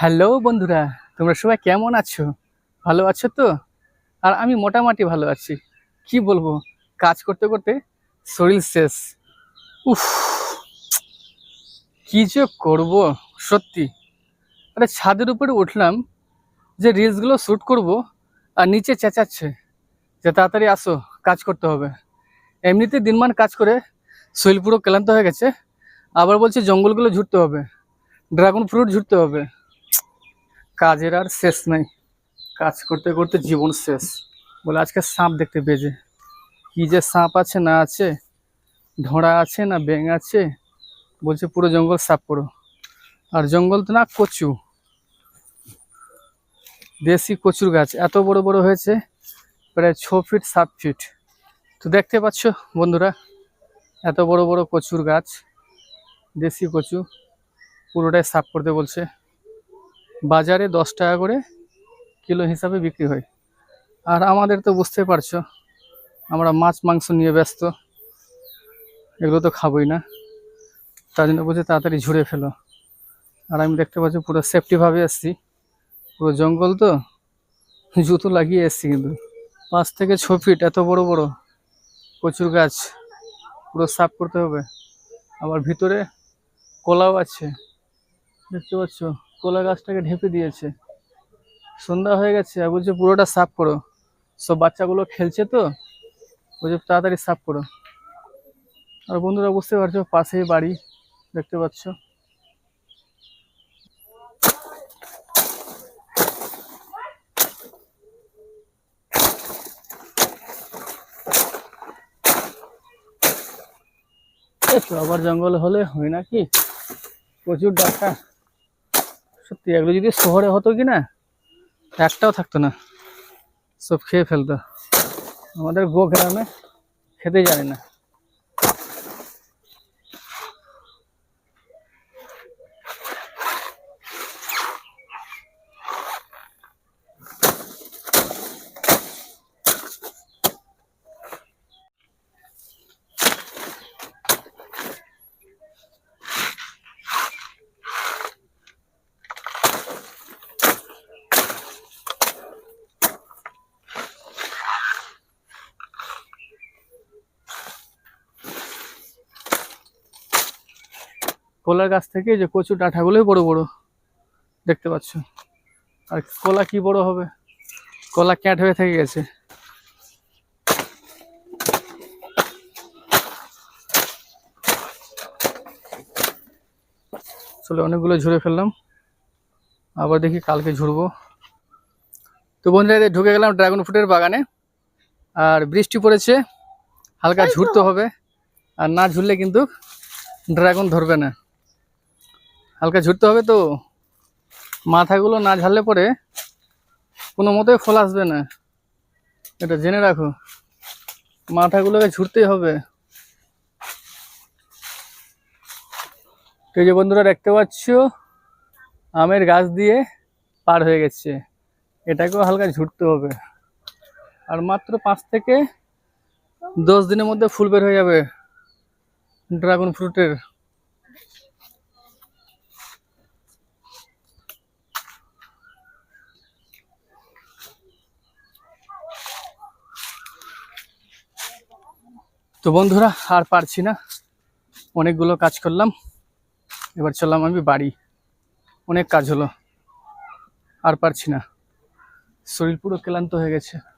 Hello বন্ধুরা, তোমরা সবাই কেমন আছো? ভালো আছো তো? আর আমি মোটামুটি ভালো আছি। কি বলব, কাজ করতে করতে শরীর শেষ। উফ, কি যে করব, সত্যি। আরে ছাদের উপরে উঠলাম যে রিলসগুলো শ্যুট করব আর নিচে চেঁচাচ্ছে। যে তাড়াতাড়ি আসো, কাজ করতে হবে। এমনিতে দিনমান কাজ করে শরীর পুরো ক্লান্ত হয়ে গেছে। আবার বলছে জঙ্গলগুলো ঝুড়তে হবে। ড্রাগন ফ্রুট ঝুড়তে হবে। কাজের আর শেষ নাই। কাজ করতে করতে জীবন শেষ। বলে আজকে সাপ দেখতে পেয়েছে। কি যে সাপ আছে না আছে ঢোড়া আছে না ব্যাঙ আছে, বলছে পুরো জঙ্গল সাফ করো। আর জঙ্গল তো না কচু। দেশি কচুর গাছ। এত বড় বড় হয়েছে, প্রায় ছ ফিট সাত ফিট তো দেখতে পাচ্ছ বন্ধুরা, এত বড় বড় কচুর গাছ, দেশি কচু, পুরোটাই সাফ করতে বলছে। বাজারে দশ টাকা করে কিলো হিসাবে বিক্রি হয়। আর আমাদের তো বুঝতে পারছ, আমরা মাছ, মাংস নিয়ে ব্যস্ত। এগুলো তো খাবোই না। তার জন্য বলছে তাড়াতাড়ি ঝুড়ে ফেলো। আর আমি দেখতে পাচ্ছি পুরো সেফটিভাবে এসছি। পুরো জঙ্গল তো জুতো লাগিয়ে এসছি কিন্তু। পাঁচ থেকে ছ ফিট এত বড় বড় কচুর গাছ। পুরো সাফ করতে হবে। আবার ভিতরে কলাও আছে। দেখতে পাচ্ছ? কলা গাছটাকে ঢেপে দিয়েছে। সন্ধ্যা হয়ে গেছে, আর বলছে, পুরোটা সাফ করো। সব বাচ্চাগুলো খেলছে তো, বলছে, তাড়াতাড়ি সাফ করো। আর বন্ধুরা, বুঝতে পারছ, পাশেই বাড়ি, দেখতে পাচ্ছ। আবার জঙ্গল হলে হয় নাকি? প্রচুর ডাকা সত্যি, এগুলো যদি শহরে হতো কি না, একটাও থাকতো না। সব খেয়ে ফেলতো। আমাদের গো গ্রামে খেতে জানে না। কলার গাছ থেকে যে কচু ডাঁটাগুলোই বড় বড়। দেখতে পাচ্ছ। আর কলা কি বড় হবে? কলা ক্যাট হয়ে থেকে গেছে। চলে অনেকগুলো ঝুড়ে ফেললাম। আবার দেখি কালকে ঝুড়বো। তো বন্ধুরা ঢুকে গেলাম ড্রাগন ফ্রুটের বাগানে। আর বৃষ্টি পড়েছে হালকা ঝুড়তে হবে। আর না ঝুললে কিন্তু ড্রাগন ধরবে না। হালকা ঝুড়তে হবে তো। মাথাগুলো না ঝাড়লে পরে কোনো মতোই ফল আসবে না। এটা জেনে রাখো। মাথাগুলোকে ঝুড়তেই হবে। তো যে বন্ধুরা দেখতে পাচ্ছ, আমের গাছ দিয়ে পার হয়ে গেছে। এটাকেও হালকা ঝুড়তে হবে। আর মাত্র পাঁচ থেকে দশ দিনের মধ্যে ফুল বের হয়ে যাবে ড্রাগন ফ্রুটের। তো বন্ধুরা, আর পারছি না। অনেকগুলো কাজ করলাম। এবার চললাম আমি বাড়ি। অনেক কাজ হলো। আর পারছি না। শরীর পুরো ক্লান্ত হয়ে গেছে।